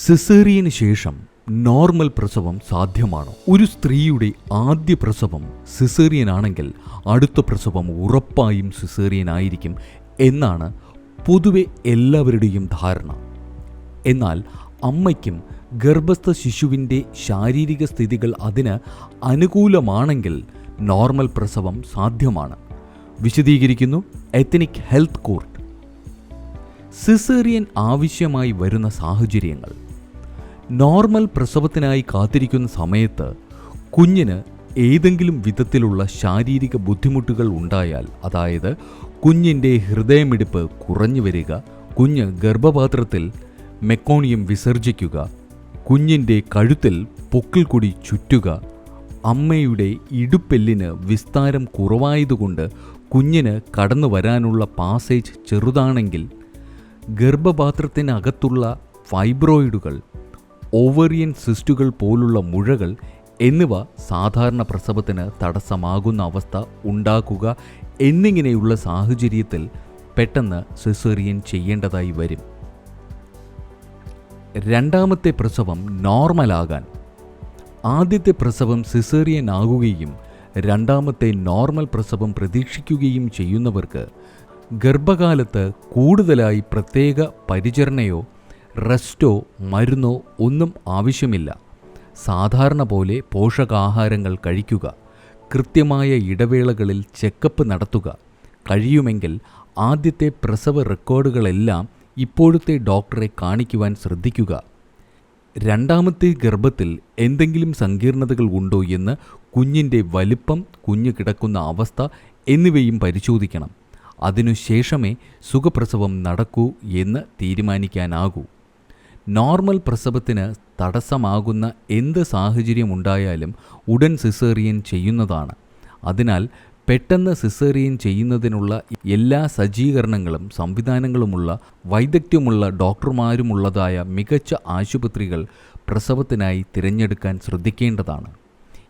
സിസേറിയന് ശേഷം നോർമൽ പ്രസവം സാധ്യമാണ്? ഒരു സ്ത്രീയുടെ ആദ്യ പ്രസവം സിസേറിയൻ ആണെങ്കിൽ അടുത്ത പ്രസവം ഉറപ്പായും സിസേറിയൻ ആയിരിക്കും എന്നാണ് പൊതുവെ എല്ലാവരുടെയും ധാരണ. എന്നാൽ അമ്മയ്ക്കും ഗർഭസ്ഥ ശിശുവിന്റെ ശാരീരിക സ്ഥിതികൾ അതിന് അനുകൂലമാണെങ്കിൽ നോർമൽ പ്രസവം സാധ്യമാണ്. വിശദീകരിക്കുന്നു എത്തനിക് ഹെൽത്ത് കോർട്ട്. സിസേറിയൻ ആവശ്യമായി വരുന്ന സാഹചര്യങ്ങൾ. നോർമൽ പ്രസവത്തിനായി കാത്തിരിക്കുന്ന സമയത്ത് കുഞ്ഞിന് ഏതെങ്കിലും വിധത്തിലുള്ള ശാരീരിക ബുദ്ധിമുട്ടുകൾ ഉണ്ടായാൽ അതായത് കുഞ്ഞിന്റെ ഹൃദയമിടിപ്പ് കുറഞ്ഞു വരിക കുഞ്ഞ് ഗർഭപാത്രത്തിൽ മെക്കോണിയം വിസർജിക്കുക കുഞ്ഞിന്റെ കഴുത്തിൽ പൊക്കിൽ കൂടി ചുറ്റുക അമ്മയുടെ ഇടുപ്പെല്ലിന് വിസ്താരം കുറവായതുകൊണ്ട് കുഞ്ഞിന് കടന്നു വരാനുള്ള പാസേജ് ചെറുതാണെങ്കിൽ ഗർഭപാത്രത്തിനകത്തുള്ള ഫൈബ്രോയിഡുകൾ ഓവറിയൻ സിസ്റ്റുകൾ പോലുള്ള മുഴകൾ എന്നിവ സാധാരണ പ്രസവത്തിന് തടസ്സമാകുന്ന അവസ്ഥ ഉണ്ടാക്കുക എന്നിങ്ങനെയുള്ള സാഹചര്യത്തിൽ പെട്ടെന്ന് സിസേറിയൻ ചെയ്യേണ്ടതായി വരും. രണ്ടാമത്തെ പ്രസവം നോർമലാകാൻ. ആദ്യത്തെ പ്രസവം സിസേറിയൻ ആകുകയും രണ്ടാമത്തെ നോർമൽ പ്രസവം പ്രതീക്ഷിക്കുകയും ചെയ്യുന്നവർക്ക് ഗർഭകാലത്ത് കൂടുതലായി പ്രത്യേക പരിചരണയോ റെസ്റ്റോ മരുന്നോ ഒന്നും ആവശ്യമില്ല. സാധാരണ പോലെ പോഷകാഹാരങ്ങൾ കഴിക്കുക കൃത്യമായ ഇടവേളകളിൽ ചെക്കപ്പ് നടത്തുക. കഴിയുമെങ്കിൽ ആദ്യത്തെ പ്രസവ റെക്കോർഡുകളെല്ലാം ഇപ്പോഴത്തെ ഡോക്ടറെ കാണിക്കുവാൻ ശ്രദ്ധിക്കുക. രണ്ടാമത്തെ ഗർഭത്തിൽ എന്തെങ്കിലും സങ്കീർണതകൾ ഉണ്ടോ എന്ന് കുഞ്ഞിന്റെ വലിപ്പം കുഞ്ഞ് കിടക്കുന്ന അവസ്ഥ എന്നിവയും പരിശോധിക്കണം. അതിനുശേഷമേ സുഖപ്രസവം നടക്കൂ എന്ന് തീരുമാനിക്കാനാകൂ. നോർമൽ പ്രസവത്തിന് തടസ്സമാകുന്ന എന്ത് സാഹചര്യമുണ്ടായാലും ഉടൻ സിസേറിയൻ ചെയ്യുന്നതാണ്. അതിനാൽ പെട്ടെന്ന് സിസേറിയൻ ചെയ്യുന്നതിനുള്ള എല്ലാ സജ്ജീകരണങ്ങളും സംവിധാനങ്ങളുമുള്ള വൈദഗ്ധ്യമുള്ള ഡോക്ടർമാരുമുള്ളതായ മികച്ച ആശുപത്രികൾ പ്രസവത്തിനായി തിരഞ്ഞെടുക്കാൻ ശ്രദ്ധിക്കേണ്ടതാണ്.